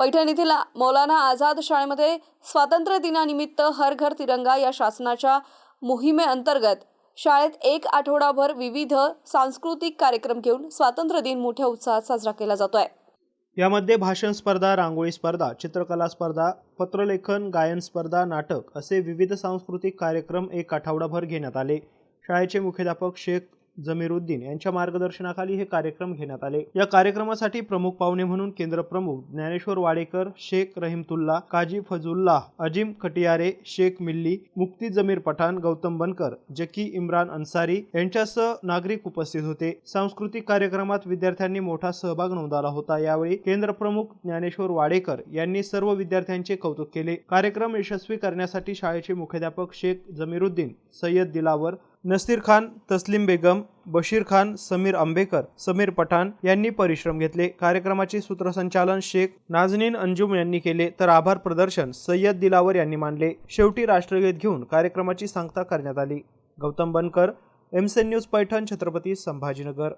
पैठण येथील मौलाना आझाद शाळेमध्ये स्वातंत्र्य दिनानिमित्त हर घर तिरंगा या शासनाच्या मोहिमेअंतर्गत शाळेत एक आठवडाभर विविध सांस्कृतिक कार्यक्रम घेऊन स्वातंत्र्य दिन मोठ्या उत्साहात साजरा केला जातो आहे यामध्ये भाषण स्पर्धा रांगोळी स्पर्धा चित्रकला स्पर्धा पत्रलेखन गायन स्पर्धा नाटक असे विविध सांस्कृतिक कार्यक्रम एक आठवडाभर घेण्यात आले. शाळेचे मुख्याध्यापक शेख जमीरुद्दीन यांच्या मार्गदर्शनाखाली हे कार्यक्रम घेण्यात आले. या कार्यक्रमासाठी प्रमुख पाहुणे म्हणून केंद्र प्रमुख ज्ञानेश्वर वाडेकर शेख रहीमतुल्ला काजी फजुल्लाह अजिम खटियारे शेख मिल्ली मुक्ती जमीर पठाण गौतम बनकर जकी इम्रान अन्सारी यांच्यासह नागरिक उपस्थित होते. सांस्कृतिक कार्यक्रमात विद्यार्थ्यांनी मोठा सहभाग नोंदवला होता. यावेळी केंद्र प्रमुख ज्ञानेश्वर वाडेकर यांनी सर्व विद्यार्थ्यांचे कौतुक केले. कार्यक्रम यशस्वी करण्यासाठी शाळेचे मुख्याध्यापक शेख जमीरुद्दीन सय्यद दिलावर नसीर खान तस्लीम बेगम बशीर खान समीर आंबेकर समीर पठाण यांनी परिश्रम घेतले. कार्यक्रमाचे सूत्रसंचालन शेख नाजनीन अंजुम यांनी केले तर आभार प्रदर्शन सय्यद दिलावर यांनी मानले. शेवटी राष्ट्रगीत घेऊन कार्यक्रमाची सांगता करण्यात आली. गौतम बनकर एमसेन न्यूज पैठण छत्रपती संभाजीनगर.